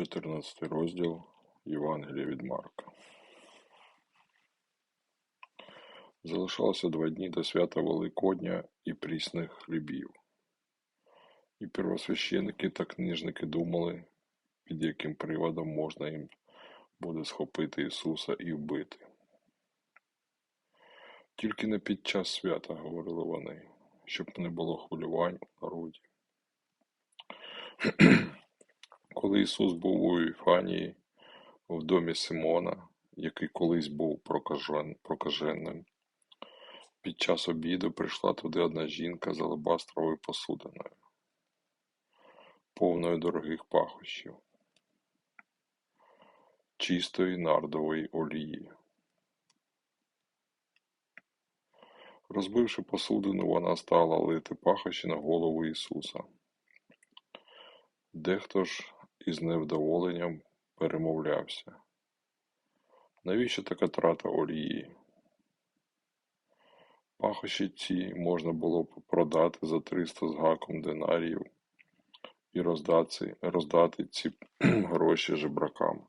14 розділ Євангелія від Марка. Залишалося два дні до свята Великодня і прісних хлібів. І первосвященики та книжники думали, під яким приводом можна їм буде схопити Ісуса і вбити. Тільки не під час свята, говорили вони, щоб не було хвилювань у народі. Коли Ісус був у Іфанії, в домі Симона, який колись був прокаженним, під час обіду прийшла туди одна жінка з алебастровою посудиною, повною дорогих пахощів, чистої нардової олії. Розбивши посудину, вона стала лити пахощі на голову Ісуса. Дехто ж із невдоволенням перемовлявся. Навіщо така трата олії? Пахощі ці можна було б продати за триста з гаком динаріїв і роздати, роздати ці гроші жебракам.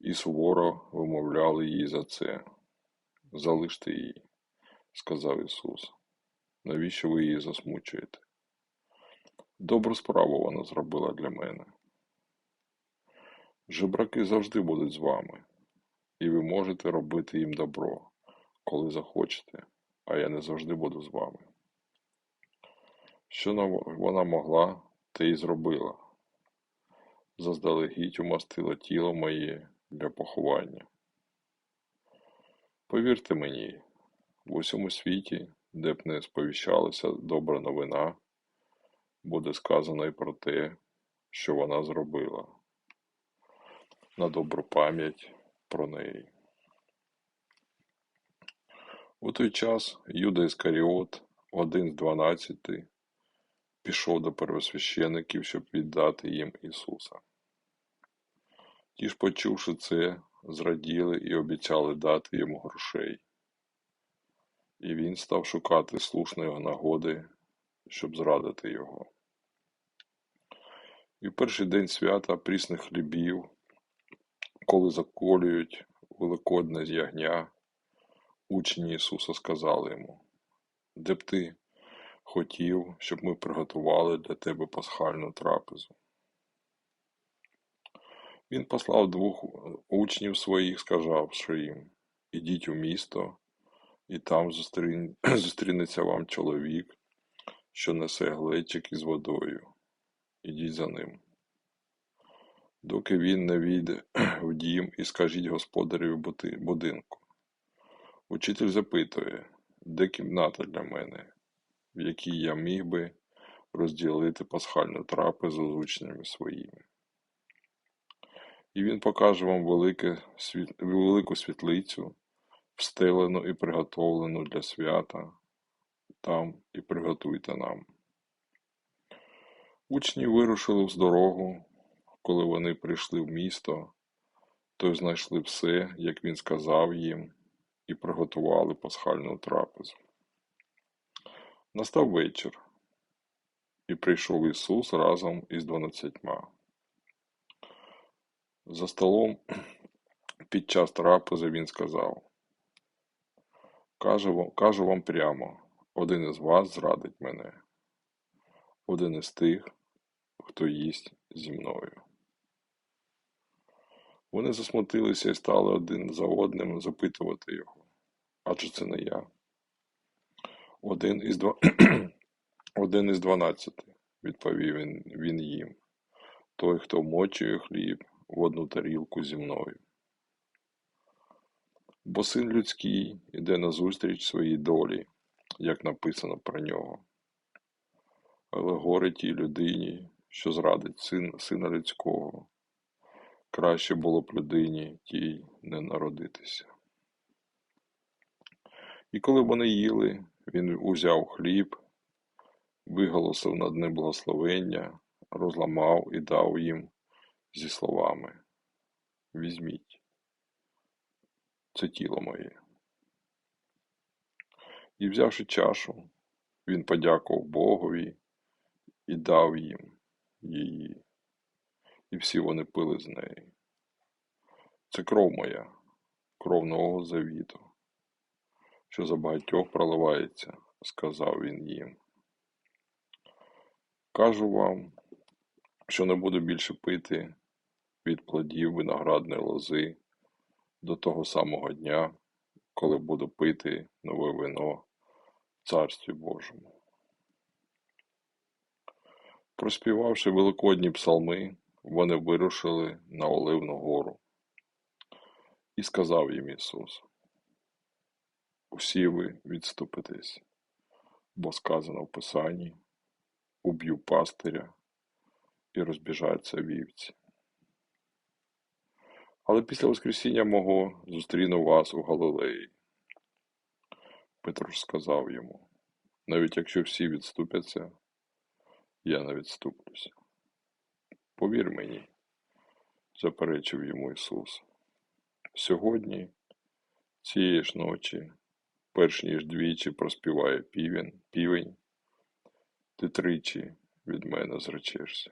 І суворо вимовляли їй за це. Залиште її, сказав Ісус. Навіщо ви її засмучуєте? Добру справу вона зробила для мене. Жебраки завжди будуть з вами, і ви можете робити їм добро, коли захочете, а я не завжди буду з вами. Що вона могла, те й зробила. Заздалегідь умастила тіло моє для поховання. Повірте мені, в усьому світі, де б не сповіщалася добра новина, буде сказано і про те, що вона зробила, на добру пам'ять про неї. У той час Юда Іскаріот, один з дванадцяти, пішов до первосвящеників, щоб віддати їм Ісуса. Ті ж, почувши це, зраділи і обіцяли дати йому грошей. І він став шукати слушної нагоди, щоб зрадити його. І в перший день свята прісних хлібів, коли заколюють великодне ягня, учні Ісуса сказали йому, де б ти хотів, щоб ми приготували для тебе пасхальну трапезу. Він послав двох учнів своїх, сказавши їм, ідіть у місто, і там зустрінеться вам чоловік, що несе глечик із водою. Ідіть за ним. Доки він не війде в дім і скажіть господареві будинку. Учитель запитує, де кімната для мене, в якій я міг би розділити пасхальну трапезу з учнями своїми. І він покаже вам велике, велику світлицю, встелену і приготовлену для свята, там і приготуйте нам. Учні вирушили в дорогу, коли вони прийшли в місто, то й знайшли все, як він сказав їм, і приготували пасхальну трапезу. Настав вечір, і прийшов Ісус разом із дванадцятьма. За столом під час трапези він сказав: кажу вам прямо, один із вас зрадить мене, один із тих, хто їсть зі мною. Вони засмутилися і стали один за одним запитувати його. Адже це не я. Один із два... один із дванадцяти, відповів він, він їм, той, хто вмочує хліб в одну тарілку зі мною. Бо син людський іде назустріч своїй долі, як написано про нього. Але горе тій людині, що зрадить син, сина людського. Краще було б людині тій не народитися. І коли вони їли, він узяв хліб, виголосив над ним благословення, розламав і дав їм зі словами Візьміть, це тіло моє. І взявши чашу, він подякував Богові і дав їм її, і всі вони пили з неї. Це кров моя, кров нового завіту, що за багатьох проливається, сказав він їм. Кажу вам, що не буду більше пити від плодів виноградної лози до того самого дня, коли буду пити нове вино Царстві Божому. Проспівавши великодні псалми, вони вирушили на Оливну гору. І сказав їм Ісус: Усі ви відступитесь, бо сказано в Писанні, уб'ю пастиря і розбіжаться вівці. Але після Воскресіння мого зустріну вас у Галилеї. Петро сказав йому, навіть якщо всі відступяться, я не відступлюся. Повір мені, заперечив йому Ісус. Сьогодні, цієї ж ночі, перш ніж двічі проспіває півень, півень, ти тричі від мене зречешся.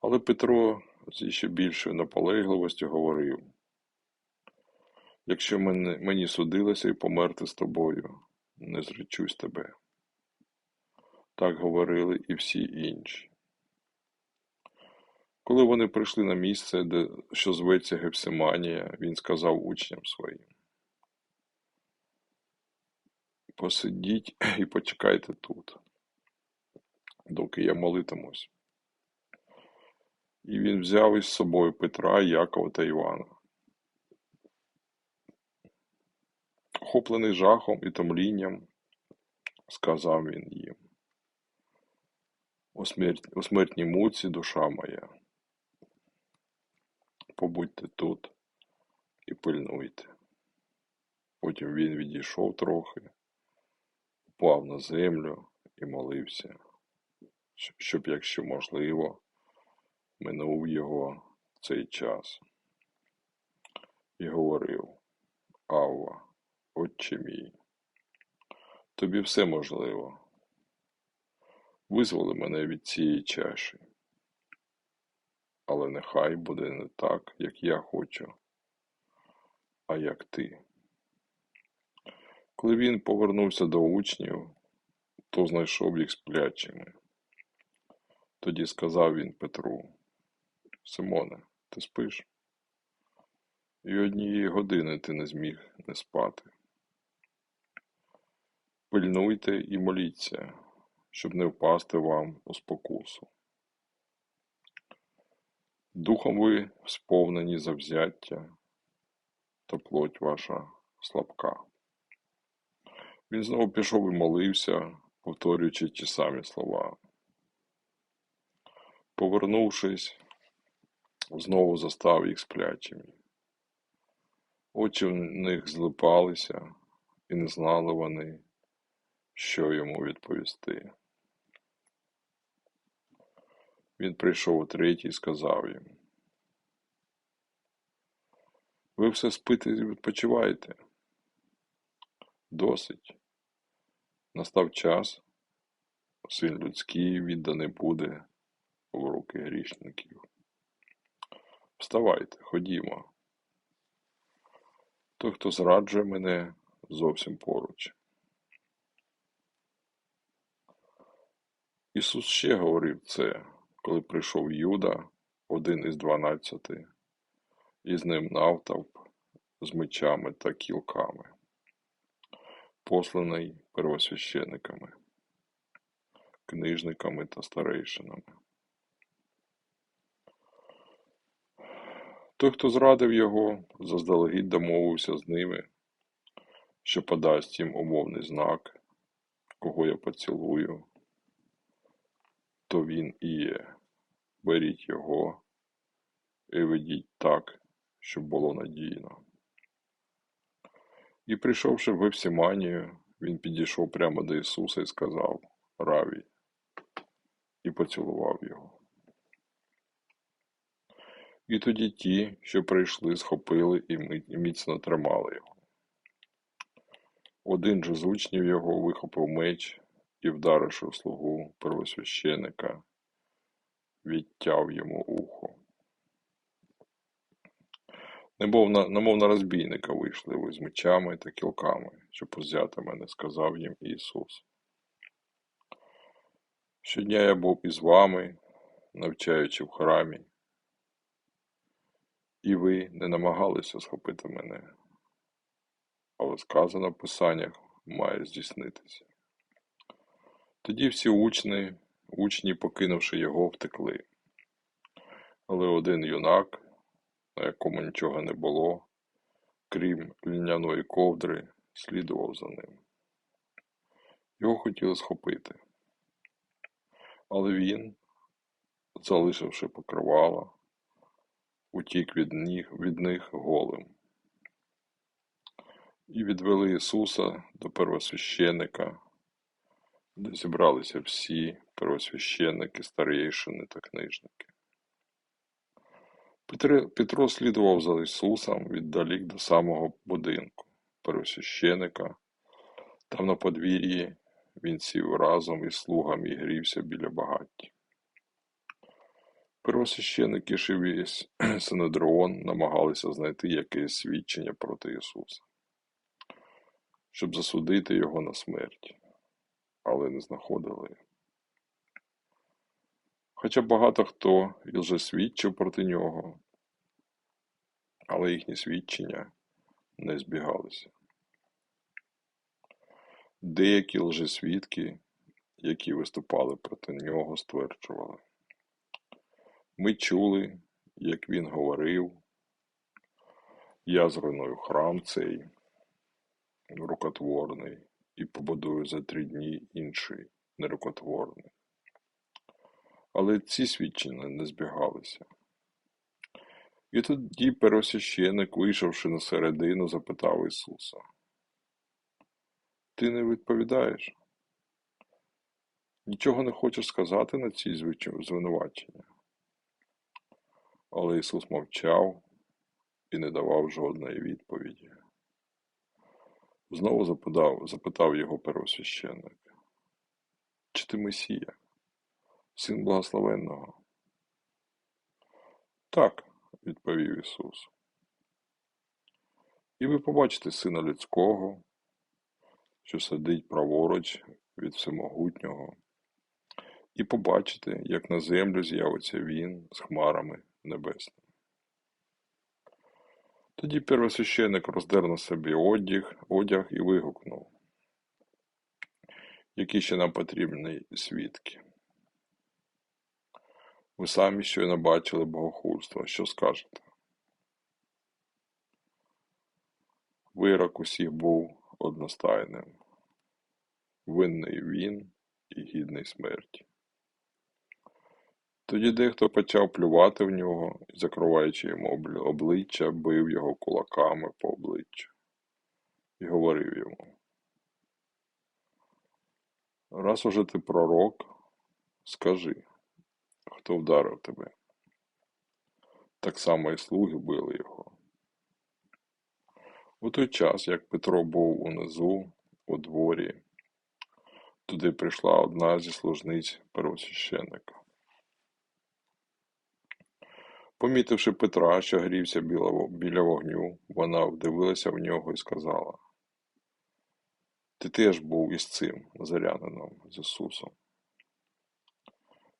Але Петро з ще більшою наполегливостю говорив Якщо мені, судилося і померти з тобою, не зречусь тебе. Так говорили і всі інші. Коли вони прийшли на місце, де, що зветься Гефсиманія, він сказав учням своїм Посидіть і почекайте тут, доки я молитимусь. І він взяв із собою Петра, Якова та Івана. Охоплений жахом і томлінням, сказав він їм. У, смерть, у смертній муці душа моя. Побудьте тут і пильнуйте. Потім він відійшов трохи, упав на землю і молився, щоб, якщо можливо, минув його цей час. І говорив Авва, Отче мій, тобі все можливо. Визволи мене від цієї чаші, але нехай буде не так, як я хочу, а як ти. Коли він повернувся до учнів, то знайшов їх сплячими. Тоді сказав він Петру, Симоне, ти спиш? І однієї години ти не зміг не спати. Пильнуйте і моліться, щоб не впасти вам у спокусу. Духом ви сповнені завзяття, та плоть ваша слабка. Він знову пішов і молився, повторюючи ті самі слова. Повернувшись, знову застав їх сплячими. Очі в них злипалися, і не знали вони, що йому відповісти. Він прийшов утретє і сказав їм: Ви все спите і відпочиваєте? Досить. Настав час, син людський відданий буде в руки грішників. Вставайте, ходімо. Той, хто зраджує мене, зовсім поруч. Ісус ще говорив це, коли прийшов Юда, один із дванадцяти, і з ним навтовп з мечами та кілками, посланий первосвящениками, книжниками та старейшинами. Той, хто зрадив його, заздалегідь домовився з ними, що подасть їм умовний знак, кого я поцілую, то він і є. Беріть його і ведіть так, щоб було надійно. І прийшовши в Евсіманію, він підійшов прямо до Ісуса і сказав Раві, і поцілував його. І тоді ті, що прийшли, схопили і міцно тримали його. Один же з учнів його вихопив меч і, вдаривши слугу первосвященика, відтяв йому ухо. Немов на, немов на розбійника вийшли ви з мечами та кілками, щоб узяти мене, сказав їм Ісус. Щодня я був із вами, навчаючи в храмі, і ви не намагалися схопити мене, але сказано в Писаннях має здійснитися. Тоді всі учні, учні, покинувши його, втекли. Але один юнак, на якому нічого не було, крім льняної ковдри, слідував за ним. Його хотіли схопити, але він, залишивши покривало, утік від них, від них голим. І відвели Ісуса до первосвященика, де зібралися всі первосвященники, старейшини та книжники. Петро, слідував за Ісусом віддалік до самого будинку первосвященика. Там на подвір'ї він сів разом із слугами і грівся біля багаття. Первосвященик і весь Синедрион намагалися знайти якесь свідчення проти Ісуса, щоб засудити його на смерть, але не знаходили. Хоча багато хто і вже свідчив проти нього, але їхні свідчення не збігалися. Деякі лжесвідки, які виступали проти нього, стверджували. Ми чули, як він говорив, я зруйную храм цей рукотворний і побудую за три дні інший нерукотворний. Але ці свідчення не збігалися. І тоді первосвященик, вийшовши на середину, запитав Ісуса: Ти не відповідаєш? Нічого не хочеш сказати на ці звинувачення? Але Ісус мовчав і не давав жодної відповіді. Знову запитав, запитав його первосвященник, чи ти Месія, син благословенного? Так, відповів Ісус. І ви побачите Сина Людського, що сидить праворуч від Всемогутнього, і побачите, як на землю з'явиться Він з хмарами небесними. Тоді первосвященик роздер на собі одяг, одяг і вигукнув, які ще нам потрібні свідки. Ви самі щойно бачили богохульство, що скажете? Вирок усіх був одностайним, винний він і гідний смерті. Тоді дехто почав плювати в нього і, закриваючи йому обличчя, бив його кулаками по обличчю і говорив йому. Раз уже ти пророк, скажи, хто вдарив тебе? Так само і слуги били його. У той час, як Петро був унизу, у дворі, туди прийшла одна зі служниць первосвященника. Помітивши Петра, що грівся біля вогню, вона вдивилася в нього і сказала: Ти теж був із цим зарянином з Ісусом.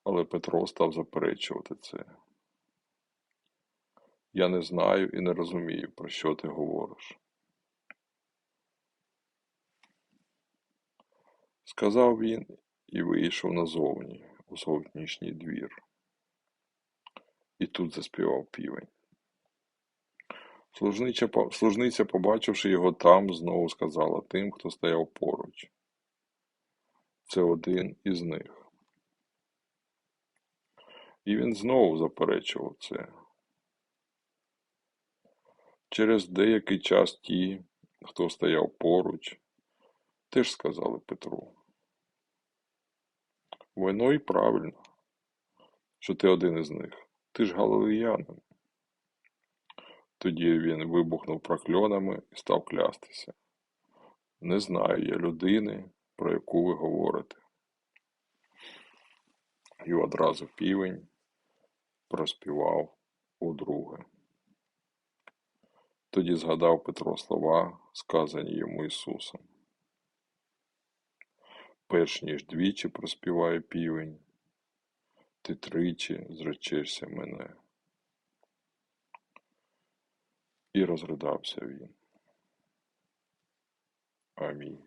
Але Петро став заперечувати це. Я не знаю і не розумію, про що ти говориш. Сказав він і вийшов назовні у зовнішній двір. І тут заспівав півень. Служниця, побачивши його там, знову сказала тим, хто стояв поруч. Це один із них. І він знову заперечував це. Через деякий час ті, хто стояв поруч, теж сказали Петру. Воно і правильно, що ти один із них. Ти ж галилеянин. Тоді він вибухнув прокльонами і став клястися. Не знаю я людини, про яку ви говорите. І одразу півень проспівав удруге. Тоді згадав Петро слова, сказані йому Ісусом. Перш ніж двічі проспіває півень, ти тричі зречешся мене. І розридався він. Амінь.